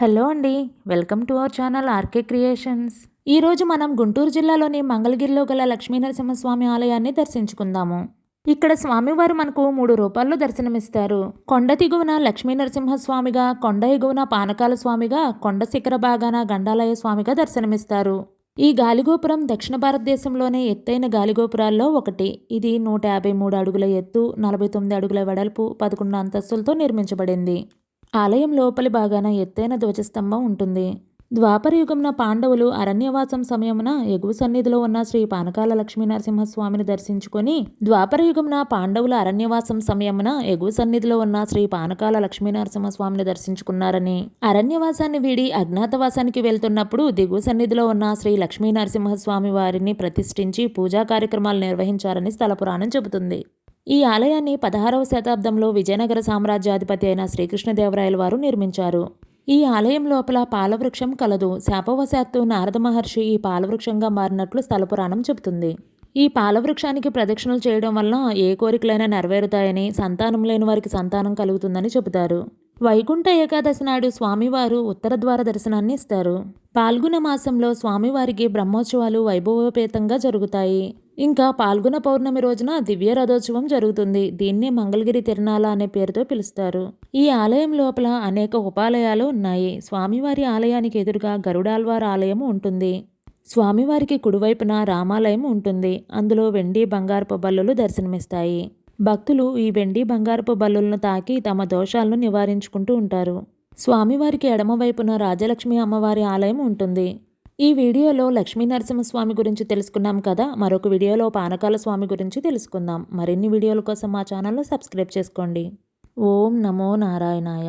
Hello అండి welcome to our channel RK creations. ఈరోజు మనం గుంటూరు జిల్లాలోని మంగళగిరిలో గల లక్ష్మీనరసింహ స్వామి ఆలయాన్ని దర్శించుకుందాము. ఇక్కడ స్వామివారు మనకు మూడు రూపాల్లో దర్శనమిస్తారు. కొండ దిగువన లక్ష్మీనరసింహస్వామిగా కొండ ఎగువన పానకాల స్వామిగా కొండ శిఖర భాగాన గండాలయ స్వామిగా దర్శనమిస్తారు. ఈ గాలిగోపురం దక్షిణ భారతదేశంలోనే ఎత్తైన గాలిగోపురాల్లో ఒకటి. ఇది నూట యాభై మూడు అడుగుల ఎత్తు నలభై తొమ్మిది అడుగుల వెడల్పు పదకొండు అంతస్తులతో నిర్మించబడింది. ఆలయం లోపలి భాగాన ఎత్తైన ధ్వజస్తంభం ఉంటుంది. ద్వాపరయుగంన పాండవులు అరణ్యవాసం సమయమున ఎగువ సన్నిధిలో ఉన్న శ్రీ పానకాల లక్ష్మీనరసింహస్వామిని దర్శించుకొని ద్వాపరయుగంన పాండవుల అరణ్యవాసం సమయమున ఎగువ సన్నిధిలో ఉన్న శ్రీ పానకాల లక్ష్మీనరసింహస్వామిని దర్శించుకున్నారని. అరణ్యవాసాన్ని వీడి అజ్ఞాతవాసానికి వెళ్తున్నప్పుడు దిగువ సన్నిధిలో ఉన్న శ్రీ లక్ష్మీనరసింహస్వామి వారిని ప్రతిష్ఠించి పూజా కార్యక్రమాలు నిర్వహించారని స్థల పురాణం చెబుతుంది. ఈ ఆలయాన్ని పదహారవ శతాబ్దంలో విజయనగర సామ్రాజ్యాధిపతి అయిన శ్రీకృష్ణదేవరాయల వారు నిర్మించారు. ఈ ఆలయం లోపల పాలవృక్షం కలదు. శాపవశాత్తు నారద మహర్షి ఈ పాలవృక్షంగా మారినట్లు స్థల పురాణం చెబుతుంది. ఈ పాలవృక్షానికి ప్రదక్షిణలు చేయడం వలన ఏ కోరికలైనా నెరవేరుతాయని సంతానం లేని వారికి సంతానం కలుగుతుందని చెబుతారు. వైకుంఠ ఏకాదశి నాడు స్వామివారు ఉత్తర ద్వార దర్శనాన్ని ఇస్తారు. పాల్గొన మాసంలో స్వామివారికి బ్రహ్మోత్సవాలు వైభవోపేతంగా జరుగుతాయి. ఇంకా పాల్గొన పౌర్ణమి రోజున దివ్య రథోత్సవం జరుగుతుంది. దీన్ని మంగళగిరి తిరునాల అనే పేరుతో పిలుస్తారు. ఈ ఆలయం లోపల అనేక ఉపాలయాలు ఉన్నాయి. స్వామివారి ఆలయానికి ఎదురుగా గరుడాల్వార్ ఆలయం ఉంటుంది. స్వామివారికి కుడివైపున రామాలయం ఉంటుంది. అందులో వెండి బంగారపు బల్లులు దర్శనమిస్తాయి. భక్తులు ఈ వెండి బంగారపు బల్లులను తాకి తమ దోషాలను నివారించుకుంటూ ఉంటారు. స్వామివారికి ఎడమవైపున రాజలక్ష్మి అమ్మవారి ఆలయం ఉంటుంది. ఈ వీడియోలో లక్ష్మీ నరసింహస్వామి గురించి తెలుసుకున్నాం కదా. మరొక వీడియోలో పానకాల స్వామి గురించి తెలుసుకుందాం. మరిన్ని వీడియోల కోసం మా ఛానల్ను సబ్స్క్రైబ్ చేసుకోండి. ఓం నమో నారాయణాయ.